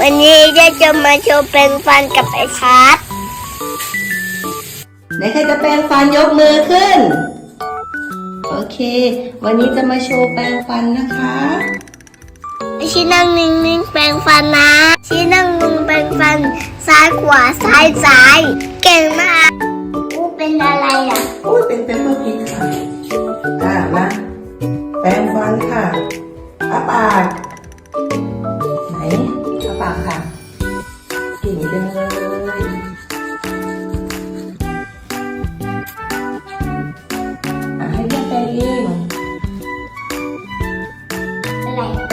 วันนี้จะจะมาโชว์เป็นฟันกับไอ้ชาร์ตไหนใครจะแปรงฟันยกมือขึ้น โอเค วันนี้จะมาโชว์แปรงฟันนะคะชี้นั่งนิ่งๆแปรงฟันนะชี้นั่งลงแปรงฟัน ซ้ายขวาซ้ายซ้าย เก่งมากกูเป็นอะไรอะอุ้ยเป็นเปเปอร์พิกค่ะอ่ามาแปรงฟันค่ะอ้าปาก เก่งจังเลยอะให้เพื่อนแปรงเองอะไรแป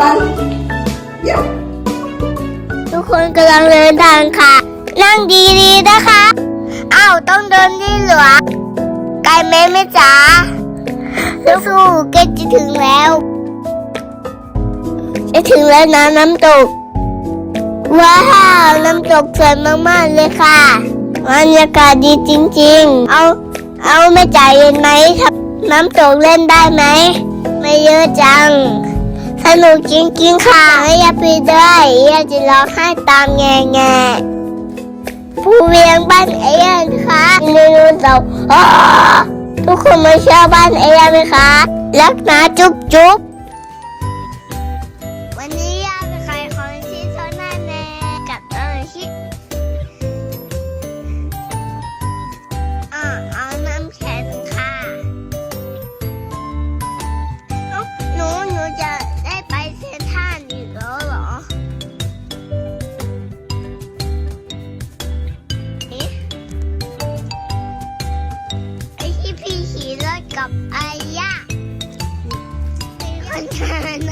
ตันให้ให้กล้องดูฟันหน่อยโอเยี่ยมทุกคนกำลังเดินทางค่ะ นั่งดีๆนะคะ อ้าว ต้องเดินที่เหลือไกลไหมแม่จ๋าสู้ๆใกล้จะถึงแล้ว จะถึงแล้วนะน้ำตก ว้าว น้ำตกสวยมากๆเลยค่ะบรรยากาศดีจริง ๆ เอา เอาไม่จ่ายเย็นไหมครับน้ำตกเล่นได้ไหม ไม่เยอะจัง นุกจริงๆค่ะไม่อยากไปด้วยอยาจะร้องไห้ตามแง่แง่ผู้เวียงบ้านเอียนค่ะในนูนเสาร์อ้อทุกคนมาเชื่อบ้านเอียนไหมคะรักนะจุ๊บจุ๊บ Mountain.